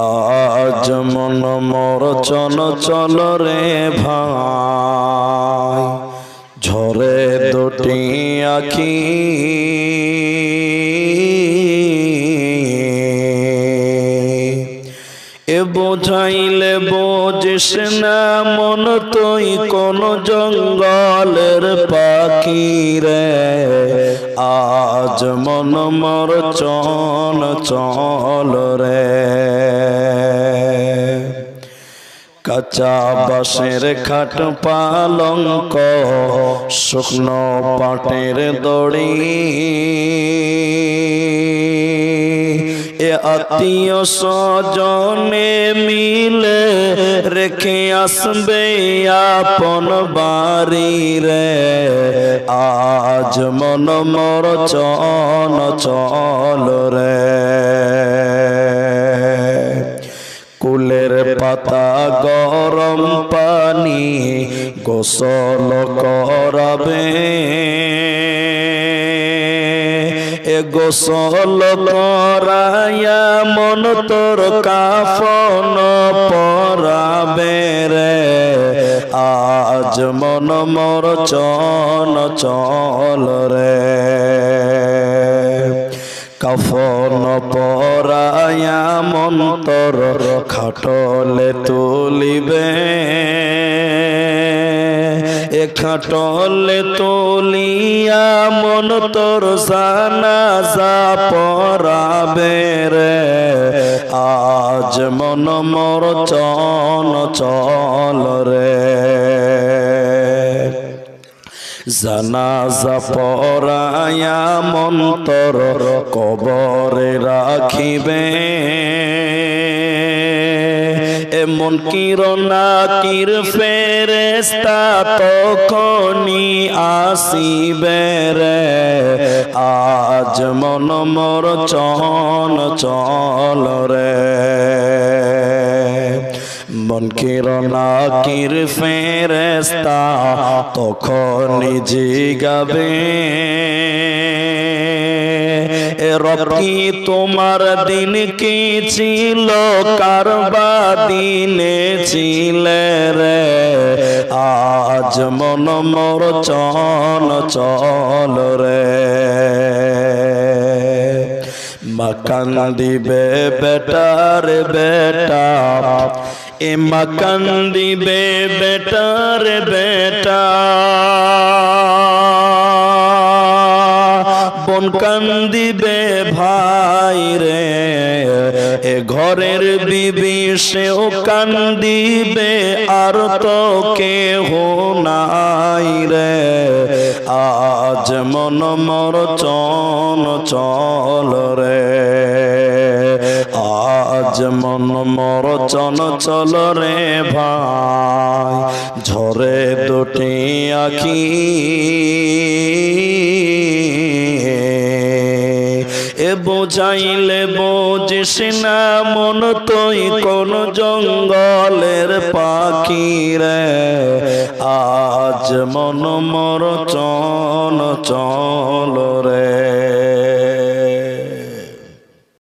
আজ মন মর চল চল রে ভাই ঝরে দুটি আখি। বোঝাইলে বোঝিস না মন তুই কোন জঙ্গলের পাখি রে। আজ মন মর চল চল রে। কাঁচা বাঁশের খাট পালঙ্ক, শুকনো পাটের দড়ি। আত্মীয় স্বজনে মিলে রেখে আসবে আপন বাড়ি রে। আজ মন মর চল চল রে। কুলের পাতা গরম পানি গোসল করাবে। গোসল করায়া মন তোর কাফন পরাবে রে। আজ মন মোর চল চল রে। কফন পরায়া মন্তর খাটলে তুলিবে। খাটলে তুলিয়া মন তোর জানাজা পরাবে রে। আজ মন মোর চল চল রে। জানাজা পরায়া মন্তর কবরে রাখিবে। এমন কিরণা কির ফেরেস্তা তখনই আসিবে রে। আজ মন মোর চল চল রে। মন কিরণা কির ফেরেস্তা তখন জিগাবে রকি তোমার দিন কি ছিল? কারবা দিনে ছিলে রে? আজ মন মোর চল চল রে। মাকান দিবে বেটার বেটা। এ মাকান দিবে বেটার বেটা। বন কান্দিবে ভাই রে। এ ঘরের বিবি সেও কান্দিবে, আর তো কেহ নাই রে। আজ মন মর চন চল রে। আজ মন মর চন চল রে ভাই। ঝরে দুটি আখি বোঝাইলে বোঝিস না মন তুই কোন জঙ্গলের পাখি রে। আজ মন মর চল চল রে।